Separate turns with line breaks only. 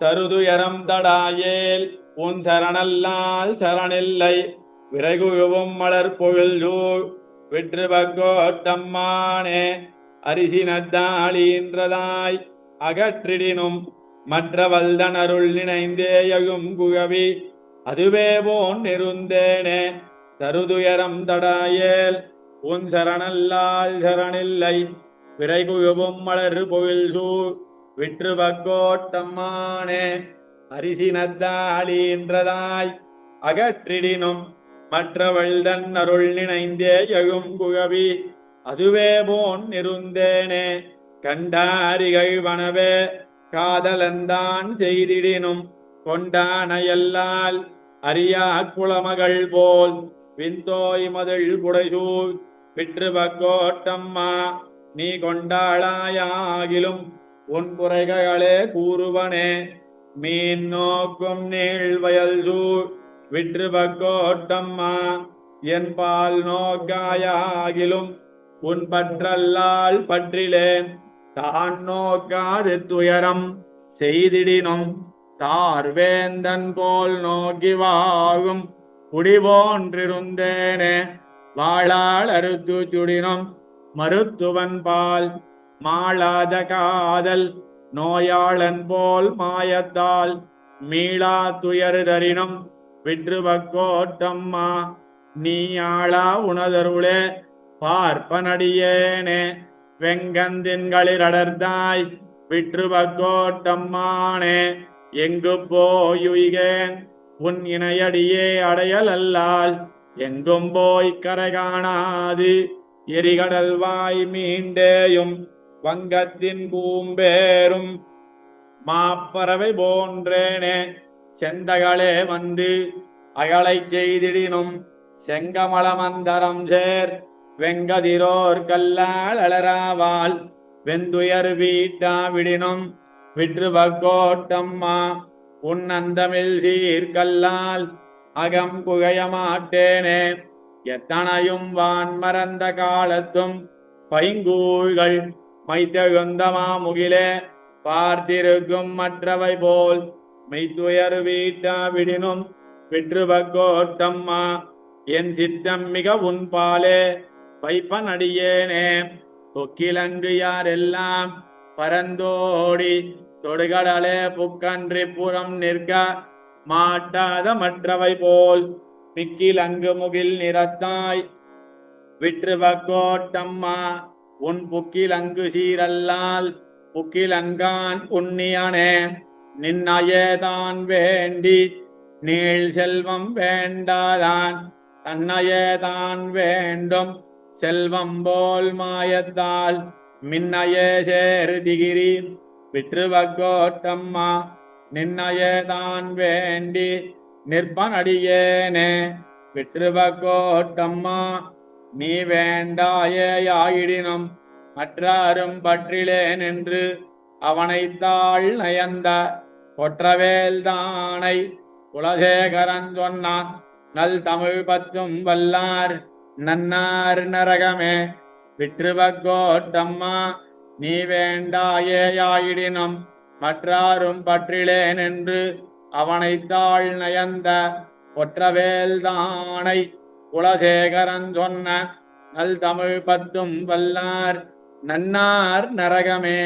தருதுயரம் தடாயேல் உன் சரணல்லால் சரணில்லை. விரைகுகவும் மலர் பொழில்சூழ் வெற்று பக்கோட்டம்மானே அரிசினத்தாளீன்றதாய் அகற்றிடினும் மற்ற வல்தனருள் நினைந்தேயகும் குகவி அதுவே போன் நெருந்தேனே. தருதுயரம் தடாயேல் உன் சரணல்லால் சரணில்லை. விரைகுகவும் மலர் பொழில்சூழ் விற்று விற்றுவக்கோட்டம்மானே அரிசி நத்தாளீன்றதாய் அகற்றிடினும் மற்றவள் தன் அருள் நினைந்தே எழும் குகவி. அதுவே போன் இருந்தேனே கண்டாரிகள் வனவே காதலந்தான் செய்திடினும் கொண்டானையல்லால் அறியா குளமகள் போல் விந்தோய் மதில் புடைசூழ் விற்றுவக்கோட்டம்மா நீ கொண்டாளாயாகிலும் உன்புரைகளே கூறுவனே மீன் நோக்கும் நீள் வயல் சூழ் விற்று பக்கோட்டம்மா என் பால் நோக்காயாகிலும் உன் பற்றல்லால் பற்றிலேன் தான் நோக்காது துயரம் செய்திடினும் தார்வேந்தன் போல் நோக்கி வாகும் குடிபோன்றிருந்தேனே வாழால் அறுத்து சுடினும் மருத்துவன் பால் மாளாத காதல் நோயாளன் போல் மாயத்தால் மீளா துயருதரினும் விற்றுபக்கோட்டம்மா நீ ஆளா உணதருளே பார்ப்பனடியேனே வெங்கந்தின்களில் அடர்ந்தாய் விற்று எங்கு போயுகேன் உன் இணையடியே அடையல் அல்லால் எங்கும் போய் கரை காணாது எரிகடல் வாய் மீண்டேயும் வங்கத்தின் பூம்பேரும் மாப்பறவை போன்றேனே. செந்தகளே வந்து அகலை செய்திடினும் செங்கமலமந்தரம் சேர் வெங்கதிரோர் கல்லால் அலராவால் வெந்துயர் வீட்டா விடினும் விற்றுவக்கோட்டம்மா உன் அந்தமில் சீர்கல்லால் அகம் புகையமாட்டேனே எத்தனையும் வான் மறந்த காலத்தும் பைங்கூழ்கள் மைத்தகுந்தமா முகிலே பார்த்திருக்கும் மற்றவை போல் மெய்த்துயர் வீட்டா விடினும் விற்று பக்கோட்டம்மா என் சித்தம் மிக உன் பாலே வைப்பன் அடியேனே தொக்கிலங்கு யாரெல்லாம் பரந்தோடி தொடுகடலே புக்கன்றி புறம் நிற்க மாட்டாத மற்றவை போல் மிக்கிலங்கு முகில் நிறத்தாய். விற்று உன் புக்கில் அங்கு சீரல்லால் புக்கில் அங்கான் புண்ணியனே நின்னயதான் வேண்டி நீள் செல்வம் வேண்டாதான். தன்னயதான் வேண்டும் செல்வம் போல் மாயத்தால். மின்னய சேரு திகிரி விற்று வக்கோட்டம்மா வேண்டி நிற்பனடியேனே. விற்றுவக்கோட்டம்மா. நீ வேண்டாயேயாயிடினும் மற்றாரும் பற்றிலேன் என்று அவனைத்தாள் நயந்த கொற்றவேல் தானை குலசேகரன் சொன்னான் நல் தமிழ் பத்தும் வல்லார் நன்னார் நரகமே விற்றுவக்கோட்டம்மா நீ வேண்டாயேயாயிடினும் மற்றாரும் பற்றிலேன் என்று அவனைத்தாள் நயந்த ஒற்றவேல் தானை குலசேகரன் சொன்ன நல் தமிழ் பத்தும் வல்லார் நன்னார் நரகமே.